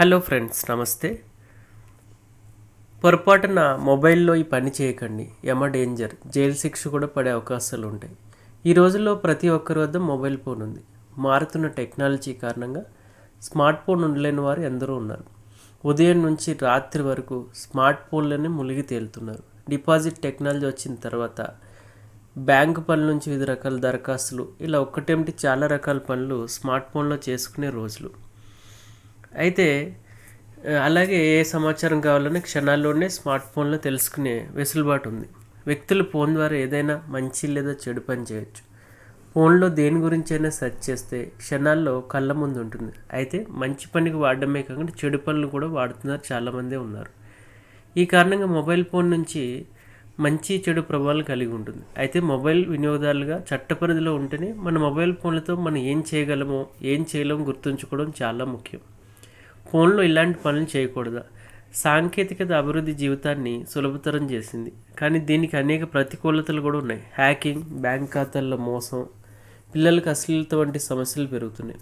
Hello friends నమస్తే. పొరపాటున మొబైల్లో ఈ పని చేయకండి. ఎమ డేంజర్. జైలు శిక్ష కూడా పడే అవకాశాలు ఉంటాయి. ఈ రోజుల్లో ప్రతి ఒక్కరి వద్ద మొబైల్ ఫోన్ ఉంది. మారుతున్న టెక్నాలజీ కారణంగా స్మార్ట్ ఫోన్ ఉండలేని వారు ఎందరో ఉన్నారు. ఉదయం నుంచి రాత్రి వరకు స్మార్ట్ ఫోన్లోనే మునిగి తేలుతున్నారు. డిపాజిట్ టెక్నాలజీ వచ్చిన తర్వాత బ్యాంకు పనుల నుంచి వివిధ రకాల దరఖాస్తులు ఇలా ఒక్కటేమిటి చాలా రకాల పనులు స్మార్ట్ ఫోన్లో చేసుకునే రోజులు. అయితే అలాగే ఏ సమాచారం కావాలన్నా క్షణాల్లోనే స్మార్ట్ ఫోన్లో తెలుసుకునే వెసులుబాటు ఉంది. వ్యక్తులు ఫోన్ ద్వారా ఏదైనా మంచి లేదా చెడు పని చేయొచ్చు. ఫోన్లో దేని గురించి అయినా సెర్చ్ చేస్తే క్షణాల్లో కళ్ళ ముందు ఉంటుంది. అయితే మంచి పనికి వాడడమే కాకుండా చెడు పనులు కూడా వాడుతున్నారు చాలామందే ఉన్నారు. ఈ కారణంగా మొబైల్ ఫోన్ నుంచి మంచి చెడు ప్రభావాలు కలిగి ఉంటుంది. అయితే మొబైల్ వినియోగదారులుగా చట్టపరిధిలో ఉంటేనే మన మొబైల్ ఫోన్లతో మనం ఏం చేయగలమో ఏం చేయలేమో గుర్తుంచుకోవడం చాలా ముఖ్యం. ఫోన్లో ఇలాంటి పనులు చేయకూడదా. సాంకేతికత అభివృద్ధి జీవితాన్ని సులభతరం చేసింది. కానీ దీనికి అనేక ప్రతికూలతలు కూడా ఉన్నాయి. హ్యాకింగ్ బ్యాంక్ ఖాతాల్లో మోసం పిల్లలకు అశ్లీలత వంటి సమస్యలు పెరుగుతున్నాయి.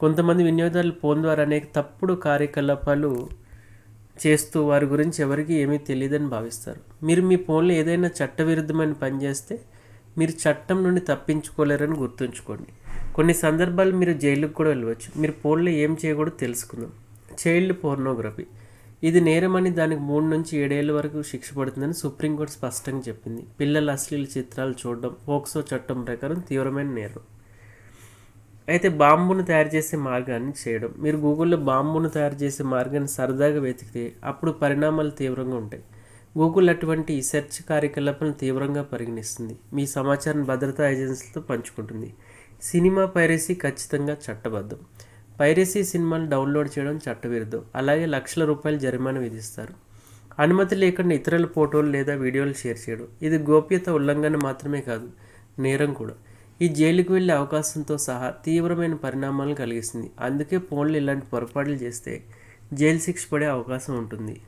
కొంతమంది వినియోగదారులు ఫోన్ ద్వారా అనేక తప్పుడు కార్యకలాపాలు చేస్తూ వారి గురించి ఎవరికి ఏమీ తెలియదని భావిస్తారు. మీరు మీ ఫోన్లో ఏదైనా చట్టవిరుద్ధమైన పని చేస్తే మీరు చట్టం నుండి తప్పించుకోలేరని గుర్తుంచుకోండి. కొన్ని సందర్భాలు మీరు జైలుకు కూడా వెళ్ళవచ్చు. మీరు ఫోన్లో ఏం చేయకూడదు తెలుసుకుందాం. Child pornography. ఇది నేరమని దానికి మూడు నుంచి ఏడేళ్ళ వరకు శిక్ష పడుతుందని సుప్రీంకోర్టు స్పష్టంగా చెప్పింది. పిల్లల అశ్లీల చిత్రాలు చూడడం పోక్సో చట్టం ప్రకారం తీవ్రమైన నేరం. అయితే బాంబును తయారు చేసే మార్గాన్ని చేయడం. మీరు గూగుల్లో బాంబును తయారు చేసే మార్గాన్ని సరదాగా వెతికితే అప్పుడు పరిణామాలు తీవ్రంగా ఉంటాయి. గూగుల్ అటువంటి సెర్చ్ కార్యకలాపాలను తీవ్రంగా పరిగణిస్తుంది. మీ సమాచారం భద్రతా ఏజెన్సీలతో పంచుకుంటుంది. సినిమా పైరసీ ఖచ్చితంగా చట్టబద్ధం. పైరసీ సినిమాలు డౌన్లోడ్ చేయడం చట్టవిరుద్ధం. అలాగే లక్షల రూపాయల జరిమానా విధిస్తారు. అనుమతి లేకుండా ఇతరుల ఫోటోలు లేదా వీడియోలు షేర్ చేయడం. ఇది గోప్యత ఉల్లంఘన మాత్రమే కాదు నేరం కూడా. ఈ జైలుకు వెళ్ళే అవకాశంతో సహా తీవ్రమైన పరిణామాలను కలిగిస్తుంది. అందుకే ఫోన్లు ఇలాంటి పొరపాట్లు చేస్తే జైలు శిక్ష పడే అవకాశం ఉంటుంది.